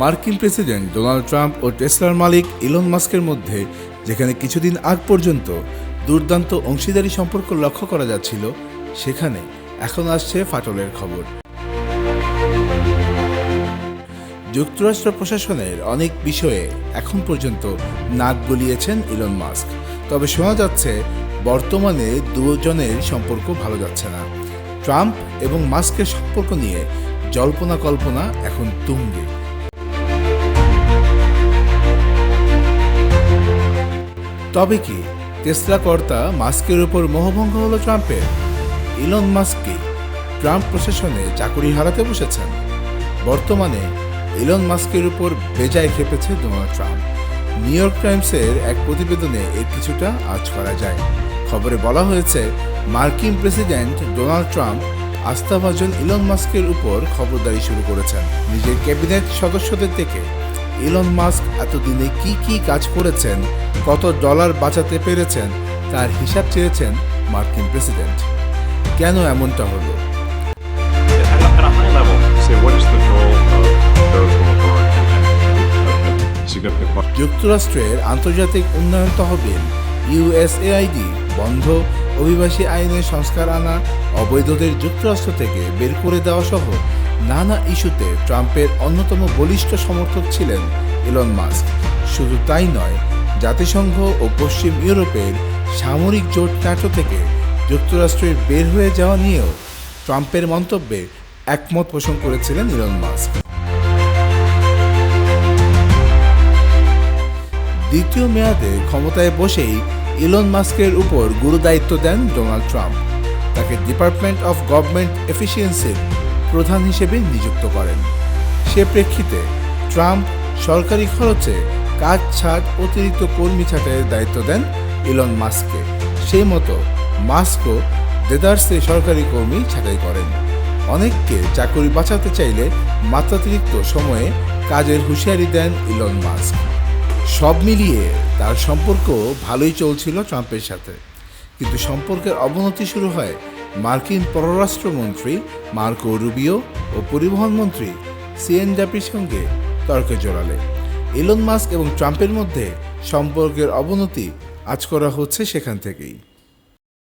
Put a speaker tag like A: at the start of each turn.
A: মার্কিন president Donald Trump ও টেসলার মালিক ইলন মাস্কের মধ্যে, যেখানে কিছুদিন আগ পর্যন্ত দুর্দান্ত অংশীদারি সম্পর্ক লক্ষ্য করা যাচ্ছিল, সেখানে এখন আসছে ফাটলের খবর। যুক্তরাষ্ট্র প্রশাসনের অনেক বিষয়ে এখন পর্যন্ত নাক গলিয়েছেন ইলন মাস্ক। তবে শোনা যাচ্ছে, বর্তমানে দুজনের সম্পর্ক ভালো যাচ্ছে না। ট্রাম্প এবং মাস্কের সম্পর্ক নিয়ে জল্পনা কল্পনা এখন তুঙ্গে। তবে কি টেসলা কর্তা মাস্কের উপর মোহভঙ্গ হলো ট্রাম্পের? ইলন মাস্ককে ট্রাম্প প্রশাসনে চাকরি হারাতে বসেছেন? বর্তমানে ইলন মাস্কের উপর বেজায় খেপেছে ডোনাল্ড ট্রাম্প। নিউ ইয়র্ক টাইমসের এক প্রতিবেদনে এর কিছুটা আজ করা যায়। খবরে বলা হয়েছে, মার্কিন প্রেসিডেন্ট ডোনাল্ড ট্রাম্প আস্থাভাজন ইলন মাস্কের উপর খবরদারি শুরু করেছেন। নিজের ক্যাবিনেট সদস্যদের থেকে ইলন মাস্ক এতদিনে কি কি কাজ করেছেন, কত ডলার বাঁচাতে পেরেছেন তার হিসাব চেয়েছেন মার্কিন প্রেসিডেন্ট? কেন এমনটা হলো? যুক্তরাষ্ট্রের আন্তর্জাতিক উন্নয়ন তহবিল ইউএসএআইডি বন্ধ অভিবাসী আইনের সংস্কার আনা, অবৈধদের যুক্তরাষ্ট্র থেকে বের করে দেওয়া সহ নানা ইস্যুতে ট্রাম্পের অন্যতম বলিষ্ঠ সমর্থক ছিলেন ইলন মাস্ক। শুধু তাই নয়, জাতিসংঘ ও পশ্চিম ইউরোপের সামরিক জোট ন্যাটো থেকে যুক্তরাষ্ট্রের বের হয়ে যাওয়া নিয়েও ট্রাম্পের মন্তব্যে একমত পোষণ করেছিলেন ইলন মাস্ক। দ্বিতীয় মেয়াদে ক্ষমতায় বসেই ইলন মাস্কের উপর গুরুদায়িত্ব দেন ডোনাল্ড ট্রাম্প। তাকে ডিপার্টমেন্ট অফ গভর্নমেন্ট এফিসিয়েন্সির প্রধান হিসেবে নিযুক্ত করেন। সে প্রেক্ষিতে ট্রাম্প সরকারি খরচে কাজ ছাড় অতিরিক্ত কর্মী ছাঁটাইয়ের দায়িত্ব দেন ইলন মাস্ককে। সেই মতো মাস্কও দেদার্সে সরকারি কর্মী ছাঁটাই করেন। অনেককে চাকরি বাঁচাতে চাইলে মাত্রাতিরিক্ত সময়ে কাজের হুঁশিয়ারি দেন ইলন মাস্ক। সব মিলিয়ে তার সম্পর্ক ভালোই চলছিল ট্রাম্পের সাথে। কিন্তু সম্পর্কের অবনতি শুরু হয় মার্কিন পররাষ্ট্রমন্ত্রী মার্কো রুবিও ও পরিবহন মন্ত্রী সিএন জাপির সঙ্গে তর্কে জড়ালে। ইলন মাস্ক এবং ট্রাম্পের মধ্যে সম্পর্কের অবনতি আজ করা হচ্ছে সেখান থেকেই।